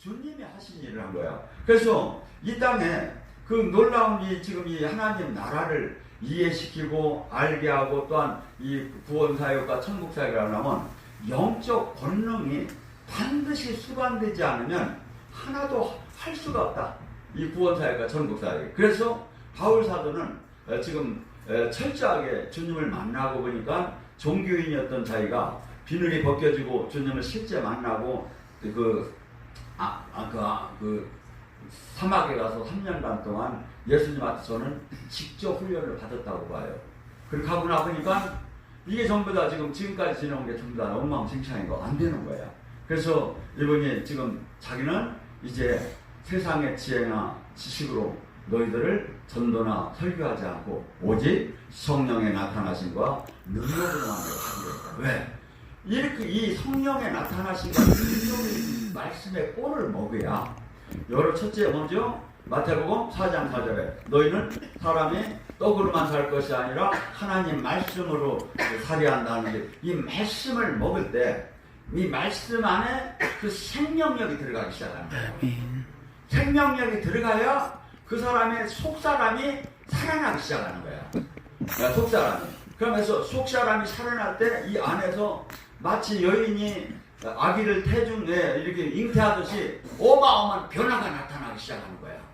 주님이 하신 일을 한 거야. 그래서 이 땅에 그 놀라운 이 지금 이 하나님 나라를 이해시키고 알게 하고 또한 이 구원 사역과 천국 사역을 하려면 영적 권능이 반드시 수반되지 않으면 하나도 할 수가 없다. 이 구원 사역과 천국 사역. 그래서 바울 사도는 어, 지금 어, 철저하게 주님을 만나고 보니까 종교인이었던 자기가 비늘이 벗겨지고 주님을 실제 만나고 그 아, 아, 그, 아, 그 사막에 가서 3년간 동안 예수님한테서는 직접 훈련을 받았다고 봐요. 그렇게 하고 나보니까 이게 전부 다 지금 지금까지 지내온 게 전부 다 엉망진창인 거안 되는 거야. 그래서 이분이 지금 자기는 이제 세상의 지혜나 지식으로 너희들을 전도나 설교하지 않고 오직 성령의 나타나심과 능력으로만 하기로 왜? 이렇게 이 성령의 나타나심과 능력의 말씀의 꼴을 먹어야 여러 첫째 먼저 마태복음 4장 4절에 너희는 사람이 떡으로만 살 것이 아니라 하나님 말씀으로 살아야 한다는 게이 말씀을 먹을 때 이 말씀 안에 그 생명력이 들어가기 거예요. 생명력이 들어가야 그 사람의 속사람이 살아나기 시작하는 거야. 야, 속사람이. 그러면서 속사람이 살아날 때 이 안에서 마치 여인이 아기를 태중에 이렇게 잉태하듯이 어마어마한 변화가 나타나기 시작하는 거야.